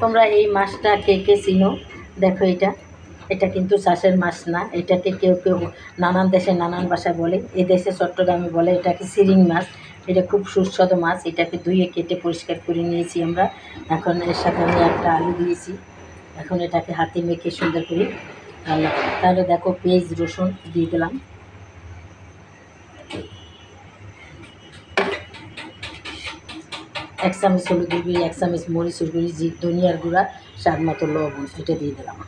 তোমরা এই মাছটা কে কে চিনো? দেখো এটা। এটা কিন্তু চাষের মাছ না। এটাকে কেউ কেউ নানান দেশে নানান ভাষায় বলে। এ দেশে চট্টগ্রামে বলে এটাকে সিরিং মাছ। এটা খুব সুস্বাদু মাছ। এটাকে ধুয়ে কেটে পরিষ্কার করে নিয়েছি আমরা। এখন এর সাথে আমি একটা আলু দিয়েছি। এখন এটাকে হাতে মেখে সুন্দর করে রান্না তাহলে দেখো পেঁয়াজ রসুন দিয়ে দিলাম। এক চামচ হলুদের গুঁড়ি এক চামচ মরিচের গুঁড়ি জি ধনিয়ার গুঁড়া, স্বাদ মতো লবণ এটা দিয়ে দিলাম।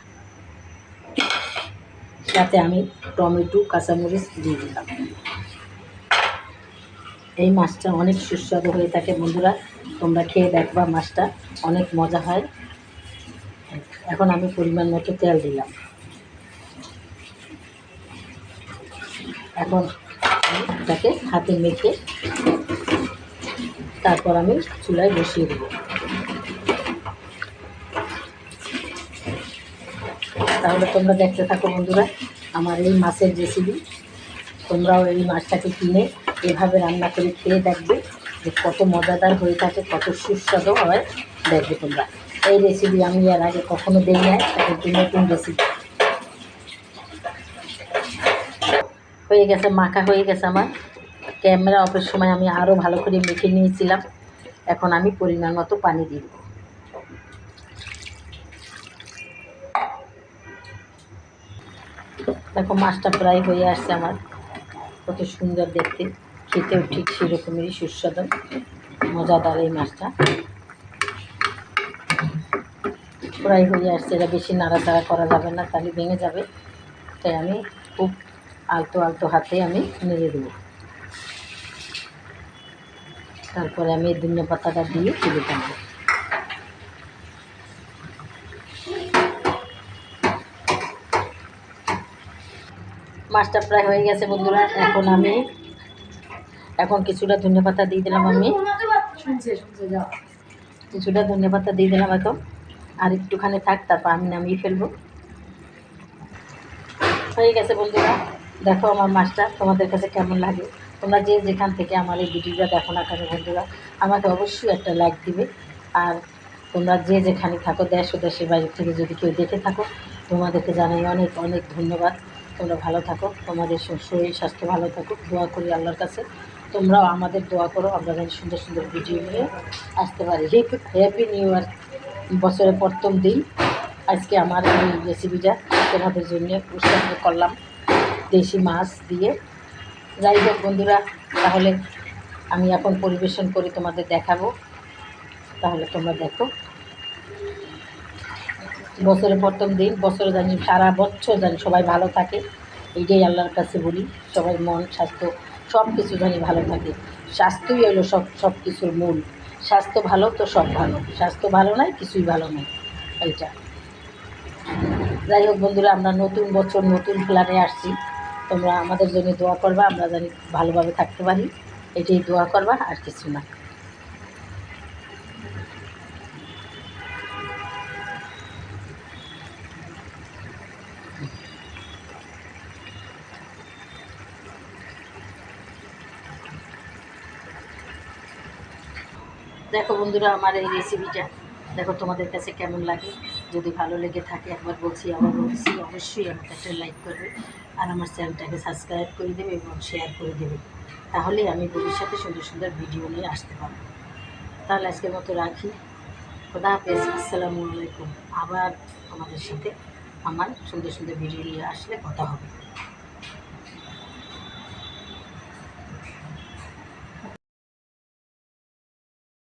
সাথে আমি টমেটো, কাঁচামরিচ দিয়ে দিলাম। এই মাছটা অনেক সুস্বাদু হয়ে থাকে, বন্ধুরা। তোমরা খেয়ে দেখবা মাছটা, অনেক মজা হয়। এখন আমি পরিমাণ মতো তেল দিলাম। এখন এটাকে হাতে মেখে তারপর আমি চুলায় বসিয়ে দেবো। তাহলে তোমরা দেখতে থাকো বন্ধুরা, আমার এই মাছের রেসিপি তোমরাও এই মাছটাকে কিনে এভাবে রান্না করে খেয়ে দেখবে যে কত মজাদার হয়ে থাকে, কত সুস্বাদু হয়, দেখবে তোমরা। এই রেসিপি আমি এর আগে কখনো দিই নাই একটু নতুন রেসিপি হয়ে গেছে, মাখা হয়ে গেছে আমার। ক্যামেরা অফের সময় আমি আরও ভালো করে মেখে নিয়েছিলাম। এখন আমি পরিমাণ মতো পানি দেবো। দেখো, মাছটা প্রায় হয়ে আসছে আমার। কত সুন্দর দেখতে। খেতেও ঠিক সেরকমেরই সুস্বাদু। মজাদার এই মাছটা। প্রায় হয়ে আসছে। এটা বেশি নাড়াচাড়া করা যাবে না, তাহলে ভেঙে যাবে। তাই আমি খুব আলতো আলতো হাতে আমি নেড়ে দেবো। তারপরে আমি ধনিয়া পাতাটা দিয়ে তুলে টানবো মাছটা প্রায় হয়ে গেছে বন্ধুরা, এখন আমি এখন কিছুটা ধনিয়া পাতা দিয়ে দিলাম আমি। কিছুটা ধনিয়া পাতা দিয়ে দিলাম এখন। আর একটুখানি থাক, তারপর আমি নামিয়ে ফেলব। হয়ে গেছে বন্ধুরা। দেখো আমার মাছটা তোমাদের কাছে কেমন লাগে? তোমরা যে যেখান থেকে আমার এই ভিডিওটা দেখো না কেন বন্ধুরা, আমাকে অবশ্যই একটা লাইক দিবে। আর তোমরা যে যেখানে থাকো, দেশ ও দেশের বাইরে থেকে যদি কেউ দেখে থাকো, তোমাদেরকে জানাই অনেক অনেক ধন্যবাদ। তোমরা ভালো থাকো, তোমাদের শরীর স্বাস্থ্য ভালো থাকুক, দোয়া করি আল্লাহর কাছে। তোমরাও আমাদের দোয়া করো, আমরা যেন সুন্দর সুন্দর ভিডিও নিয়ে আসতে পারি। হ্যাপি নিউ ইয়ার বছরের প্রথম দিন। আজকে আমার এই রেসিপিটা তোমাদের জন্য উৎসর্গ করলাম। দেশি মাছ দিয়ে। যাই হোক বন্ধুরা, তাহলে আমি এখন পরিবেশন করে তোমাদের দেখাবো। তাহলে তোমরা দেখো। বছরের প্রথম দিন, বছরে জানি, সারা বছর জানি সবাই ভালো থাকে। এইটাই আল্লাহর কাছে বলি, সবাই মন, স্বাস্থ্য সব কিছু জানি ভালো থাকে। স্বাস্থ্যই হলো সব সব কিছুর মূল। স্বাস্থ্য ভালো তো সব ভালো। স্বাস্থ্য ভালো নাই, কিছুই ভালো নাই। এইটা। যাই হোক বন্ধুরা, আমরা নতুন বছর, নতুন প্ল্যানে আসছি। তোমরা আমাদের জন্য দোয়া করবা, আমরা জানি ভালোভাবে থাকতে পারি। এটাই দোয়া করবা, আর কিছু না। দেখো বন্ধুরা, আমার এই রেসিপিটা দেখো তোমাদের কাছে কেমন লাগে। যদি ভালো লেগে থাকে, একবার বলছি আবার বলছি, অবশ্যই আমাকে একটা লাইক করবে আর আমার চ্যানেলটাকে সাবস্ক্রাইব করে দেবে এবং শেয়ার করে দেবে। তাহলে আমি ভবিষ্যতে সুন্দর সুন্দর ভিডিও নিয়ে আসতে পারব। তাহলে আজকের মতো রাখি। খোদা হাফেজ, আসসালামু আলাইকুম। আবার আমাদের সাথে আমার সুন্দর সুন্দর ভিডিও নিয়ে আসলে কথা হবে।